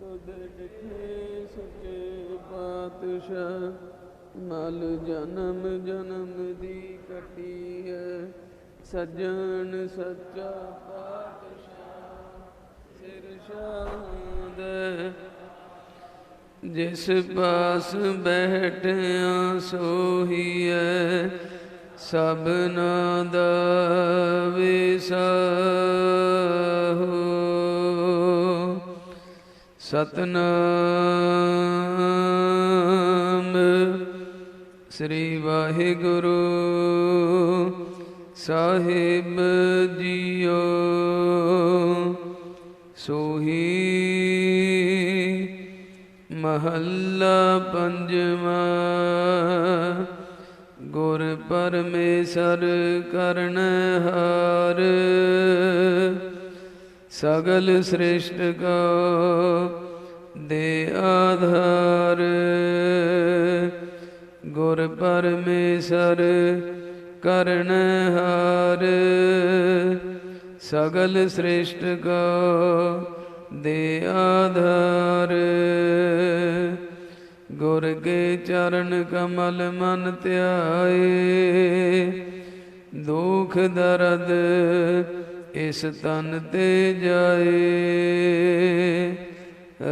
ਤੁਧ ਡਿਠੇ ਸਕੇ ਪਾਤਸ਼ਾਹ ਮਲ ਜਨਮ ਜਨਮ ਦੀ ਕਟੀਐ ਸੱਜਣ ਸੱਚਾ ਪਾਤਸ਼ਾਹ ਸਿਰ ਸ਼ਾਦ ਜਿਸ ਪਾਸ ਬੈਠਿਆ ਸੋਹੀ ਸੋਹੀਐ ਸਭਨਾ ਦਾ ਵਿਸਾਹੋ ਸਤਨਾਮ ਸ੍ਰੀ ਵਾਹਿਗੁਰੂ ਸਾਹਿਬ ਜੀਓ। ਸੋਹੀ ਮਹੱਲਾ ਪੰਜਵਾ ਗੁਰ ਪਰਮੇਸ਼ਰ ਕਰਨ ਹਾਰ। ਸਗਲ ਸ੍ਰਿਸ਼ਟ ਕੋ ਦੇ ਆਧਾਰ। ਗੁਰ ਪਰਮੇਸ਼ਰ ਕਰਨ ਹਾਰ। ਸਗਲ ਸ੍ਰਿਸ਼ਟ ਕੋ ਦੇ ਆਧਾਰ। ਗੁਰ ਕੇ ਚਰਨ ਕਮਲ ਮਨ ਧਿਆਏ। ਦੁਖ ਦਰਦ ਇਸ ਤਨ ਤੇ ਜਾਏ,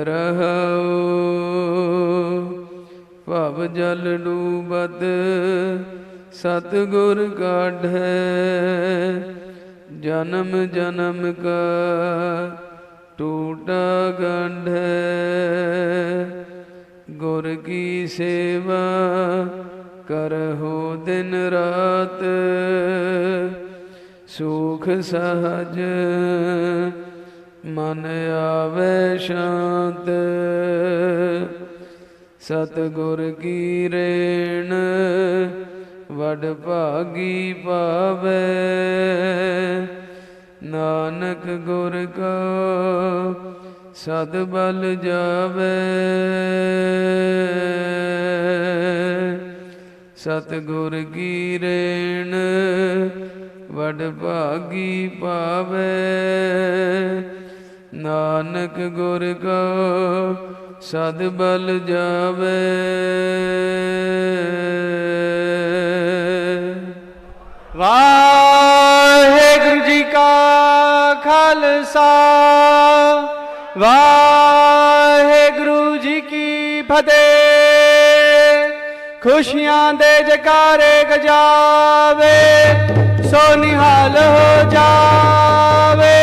ਰਹਾਉ। ਭਵ ਜਲ ਡੂਬਤ ਸਤ ਗੁਰ ਕਾਢੈ, ਜਨਮ ਜਨਮ ਕਾ ਟੂਟਾ ਗੰਢ। ਗੁਰ ਕੀ ਸੇਵਾ ਕਰਹੁ ਦਿਨ ਰਾਤ ਸੁਖ ਸਹਜ ਮਨ ਆਵੇ ਸ਼ਾਂਤ। ਸਤ ਗੁਰ ਕੀ ਰੇਣ ਵਡ ਭਾਗੀ ਪਾਵੇ ਨਾਨਕ ਗੁਰ ਕਾ ਸਦ ਬਲ ਜਾਵੇ। ਸਤ ਗੁਰ ਕੀ ਰੇਣ ਵਡ ਭਾਗੀ ਪਾਵੇ। ਨਾਨਕ ਗੁਰ ਕਾ ਸਦ ਬਲ ਜਾਵੇ। ਵਾਹਿਗੁਰੂ ਜੀ ਕਾ ਖਾਲਸਾ। ਵਾਹਿਗੁਰੂ ਜੀ ਕੀ ਫਤਿਹ। ਖੁਸ਼ੀਆਂ ਦੇ ਜਕਾਰੇ ਗਜਾਵੇ, ਸੋ ਨਿਹਾਲ ਹੋ ਜਾਵੇ।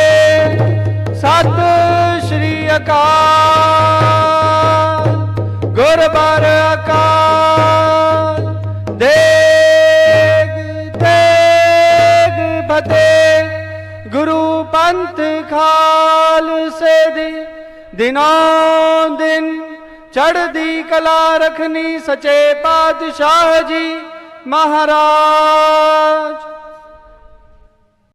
ਸਤਿ ਸ਼੍ਰੀ ਅਕਾਲ ਗੁਰਬਰ ਅਕਾਲ, ਦੇਗ, ਤੇਗ ਫਤਿਹ ਗੁਰੂ ਪੰਥ ਖਾਲਸੇ ਦੀ ਦਿਨੋਂ ਦਿਨ ਚੜ੍ਹਦੀ ਕਲਾ ਰਖਨੀ ਸਚੇ ਪਾਤਸ਼ਾਹ ਜੀ ਮਹਾਰਾਜ।